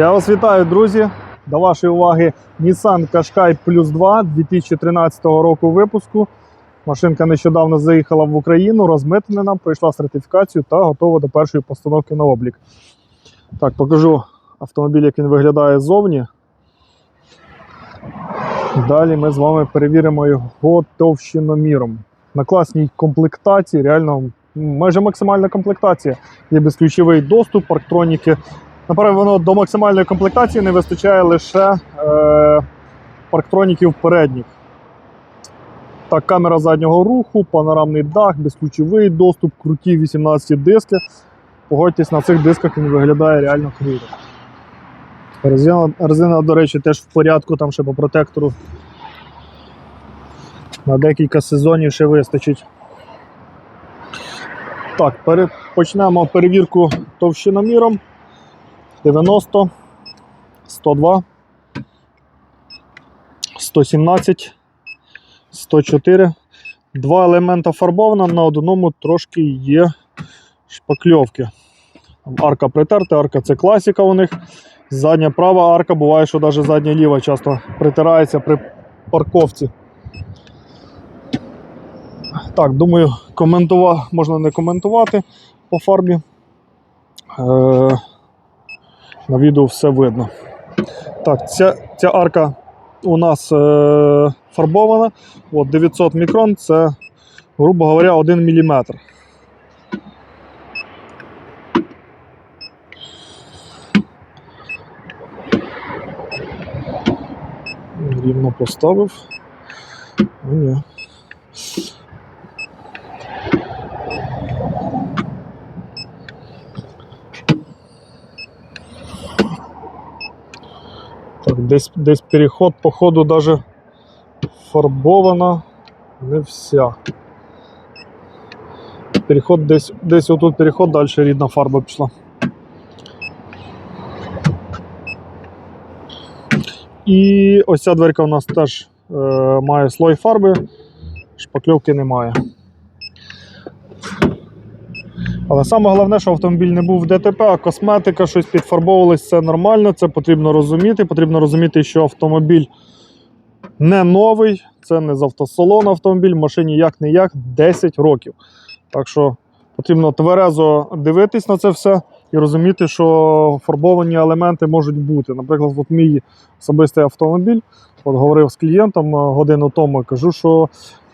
Я вас вітаю, друзі. До вашої уваги Nissan Qashqai Plus 2 2013 року випуску. Машинка нещодавно заїхала в Україну, розмитнена, пройшла сертифікацію та готова до першої постановки на облік. Так, покажу автомобіль, як він виглядає ззовні. Далі ми з вами перевіримо його товщиноміром. На класній комплектації, реально майже максимальна комплектація. Є безключовий доступ, парктроніки. Напевно, до максимальної комплектації не вистачає лише е, парктроніків передніх. Так, камера заднього руху, панорамний дах, безключовий доступ, круті 18 диски. Погодьтесь, на цих дисках він виглядає реально круто. Резина, резина, до речі, теж в порядку, там ще по протектору. На декілька сезонів ще вистачить. Так, пере, почнемо перевірку товщиноміром. 90, 102, 117, 104. Два елемента фарбовано, на одному трошки є шпакльовки. Арка притерта, арка це класика у них. Задня права арка, буває, що навіть задня ліва часто притирається при парковці. Так, думаю, коментува... можна не коментувати по фарбі. Е... На відео все видно. Так, ця, ця арка у нас е, фарбована. От 900 мікрон це, грубо говоря, 1 мм. Рівно поставив. О, ні. Десь, десь переход, походу, даже фарбована не вся. Переход десь, десь отут переход, далі рідна фарба пішла. І ось ця дверка у нас теж е, має слой фарби, шпакльовки немає. Але саме головне, що автомобіль не був в ДТП, а косметика, щось підфарбовувалось, це нормально, це потрібно розуміти. Потрібно розуміти, що автомобіль не новий, це не з автосалону автомобіль, машині як не як 10 років. Так що потрібно тверезо дивитись на це все і розуміти, що фарбовані елементи можуть бути. Наприклад, от мій особистий автомобіль, от говорив з клієнтом е, годину тому, кажу, що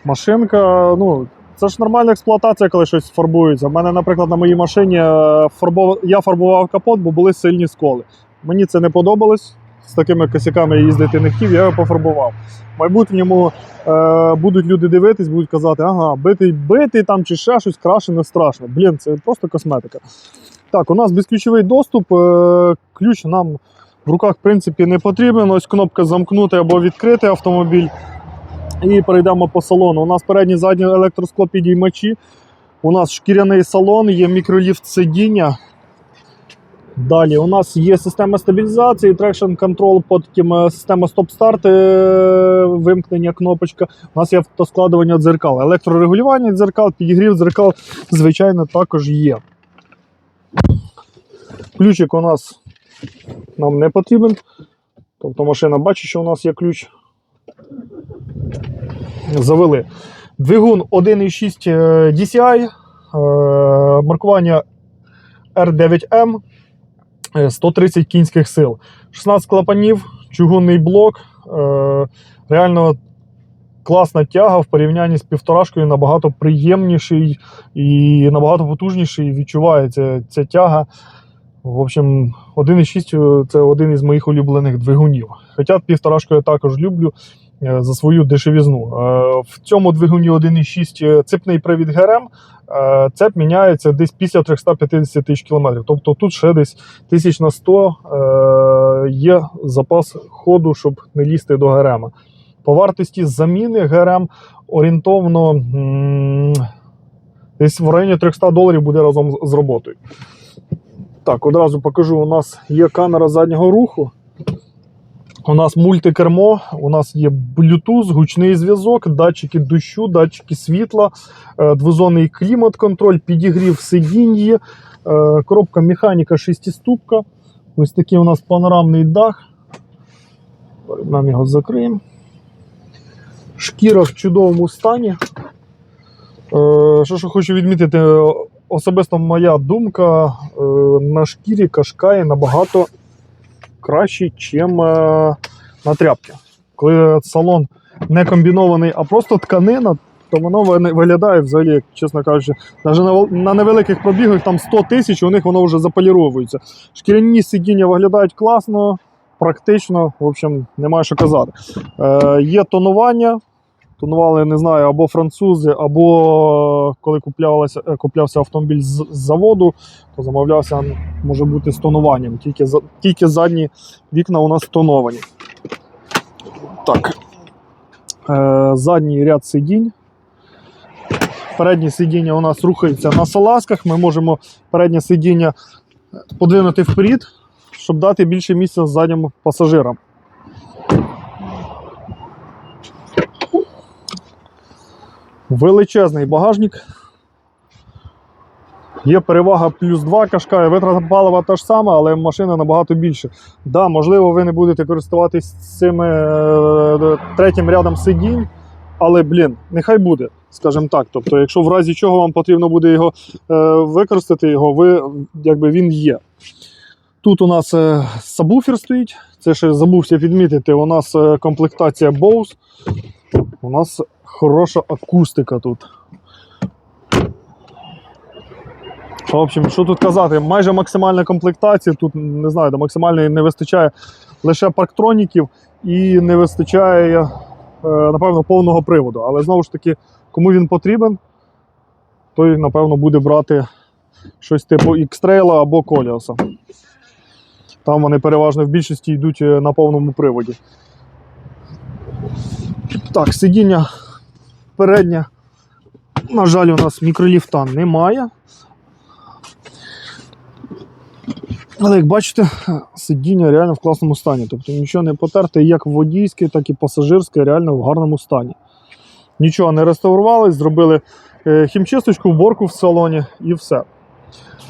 машинка, ну. Це ж нормальна експлуатація, коли щось фарбується. У мене, наприклад, на моїй машині е, фарбов... я фарбував капот, бо були сильні сколи. Мені це не подобалось. З такими косяками їздити не хотів, я його пофарбував. В майбутньому е, будуть люди дивитись, будуть казати, ага, битий, битий там чи ще щось краще не страшно. Блін, це просто косметика. Так, у нас безключовий доступ. Е, ключ нам в руках, в принципі, не потрібен. Ось кнопка замкнути або відкрити автомобіль. І перейдемо по салону. У нас передні задні електросклопідіймачі. У нас шкіряний салон, є мікроліфт сидіння. Далі у нас є система стабілізації, traction control, потім е, система стоп-старт, е, вимкнення кнопочка. У нас є автоскладування дзеркал, електрорегулювання дзеркал, підігрів дзеркал, звичайно, також є. Ключик у нас нам не потрібен. Тобто машина бачить, що у нас є ключ завели. Двигун 1,6 е, DCI, е, маркування R9M, е, 130 кінських сил, 16 клапанів, чугунний блок. е, Реально класна тяга в порівнянні з півторашкою набагато приємніший і набагато потужніший. Відчувається ця тяга. В общем, 1,6 це один із моїх улюблених двигунів. Хоча півторашку я також люблю е, за свою дешевізну. Е, В цьому двигуні 1,6 цепний привід ГРМ. е, Цеп міняється десь після 350 тисяч кілометрів. Тобто тут ще десь тисяч на 100 е, є запас ходу, щоб не лізти до ГРМ. По вартості заміни ГРМ орієнтовно десь в районі 300 доларів буде разом з роботою. Так, одразу покажу, у нас є камера заднього руху. У нас мультикермо, у нас є Bluetooth, гучний зв'язок, датчики дощу, датчики світла, е, двозонний клімат-контроль, підігрів сидінь е, коробка механіка шестиступка. Ось такий у нас панорамний дах. Нам його закриємо. Шкіра в чудовому стані. Е, Що хочу відмітити, особисто моя думка на шкірі кашкає набагато краще, ніж на тряпки. Коли салон не комбінований, а просто тканина, то воно виглядає взагалі, чесно кажучи, навіть на, на невеликих пробігах там 100 тисяч, у них воно вже заполіровується. Шкіряні сидіння виглядають класно, практично, в общем, немає що казати. Е, є тонування. Тонували, не знаю, або французи, або коли куплявся, е, куплявся автомобіль з, з заводу, то замовлявся, може бути, з тонуванням. Тільки, тільки задні вікна у нас тоновані. Так. Е, задній ряд сидінь. Переднє сидіння у нас рухається на салазках. Ми можемо переднє сидіння подвинути вперед, щоб дати більше місця заднім пасажирам. Величезний багажник. Є перевага плюс 2 кашкає, витрата палива та ж сама, але машина набагато більше. Да, можливо, ви не будете користуватись цими е, третім рядом сидінь, але, блін, нехай буде, скажімо так. Тобто, якщо в разі чого вам потрібно буде його е, використати, його, ви, якби він є. Тут у нас е, сабвуфер стоїть. Це ще забувся відмітити. У нас е, комплектація Bose. У нас хороша акустика тут. В общем, що тут казати? Майже максимальна комплектація. Тут не знаю, до максимальної не вистачає лише парктроніків і не вистачає, е, напевно, повного приводу. Але знову ж таки, кому він потрібен, той, напевно, буде брати щось типу X-Trail або Коліоса. Там вони переважно в більшості йдуть е, на повному приводі. Так, сидіння переднє. На жаль, у нас мікроліфта немає. Але як бачите, сидіння реально в класному стані. Тобто нічого не потерте як водійське, так і пасажирське, реально в гарному стані. Нічого не реставрували, зробили е, хімчисточку, уборку в салоні і все.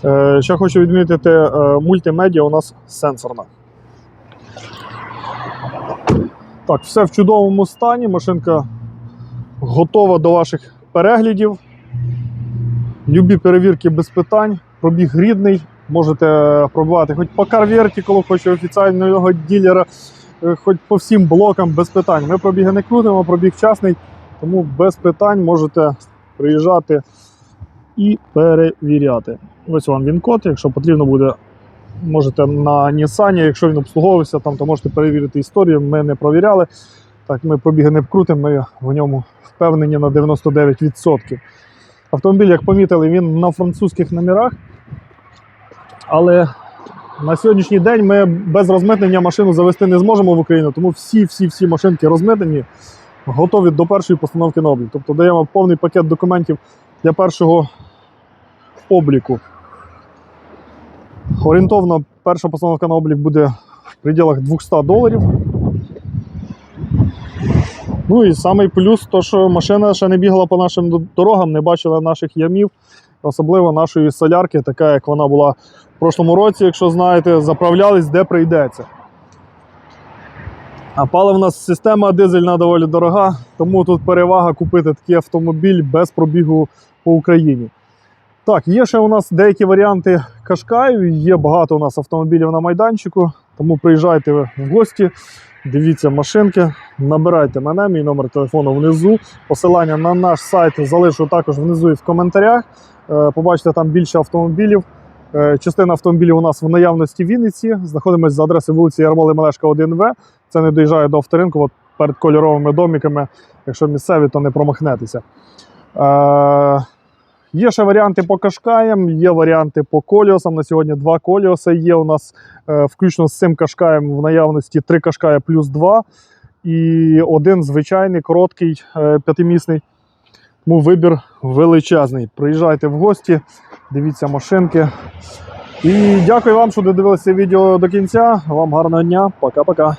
Е, Ще хочу відмітити, е, мультимедіа у нас сенсорна. Так, все в чудовому стані. Машинка готова до ваших переглядів. Любі перевірки без питань. Пробіг рідний. Можете пробувати хоч по CarVertical, хоч офіційного ділера, е, хоч по всім блокам без питань. Ми пробіги не крутимо, пробіг часний, тому без питань можете приїжджати і перевіряти. Ось вам він код, якщо потрібно буде, можете на Nissan, якщо він обслуговувався, там, то можете перевірити історію. Ми не провіряли. Так, ми пробіги не вкрутимо, ми в ньому впевнені на 99%. Автомобіль, як помітили, він на французьких номерах. Але на сьогоднішній день ми без розмитнення машину завести не зможемо в Україну, тому всі-всі-всі машинки розмитнені, готові до першої постановки на облік. Тобто даємо повний пакет документів для першого обліку. Орієнтовно перша постановка на облік буде в пределах 200 доларів. Ну і самий плюс, то що машина ще не бігала по нашим дорогам, не бачила наших ямів, особливо нашої солярки, така як вона була в прошлому році, якщо знаєте, заправлялись де прийдеться. А паливна система дизельна доволі дорога, тому тут перевага купити такий автомобіль без пробігу по Україні. Так, є ще у нас деякі варіанти Кашкаю, є багато у нас автомобілів на майданчику, тому приїжджайте в гості, дивіться машинки, набирайте мене, мій номер телефону внизу. Посилання на наш сайт залишу також внизу і в коментарях. Е, Побачите там більше автомобілів. Е, Частина автомобілів у нас в наявності в Вінниці. Знаходимося за адресою вулиці Ярмоли Мелешка 1В. Це не доїжджає до авторинку, от перед кольоровими домиками. Якщо місцеві, то не промахнетеся. Є ще варіанти по кашкаям, є варіанти по коліосам. На сьогодні два коліоса є у нас, е, включно з цим кашкаєм в наявності три кашкая плюс два. І один звичайний, короткий, е, п'ятимісний. Тому вибір величезний. Приїжджайте в гості, дивіться машинки. І дякую вам, що додивилися відео до кінця. Вам гарного дня. Пока-пока.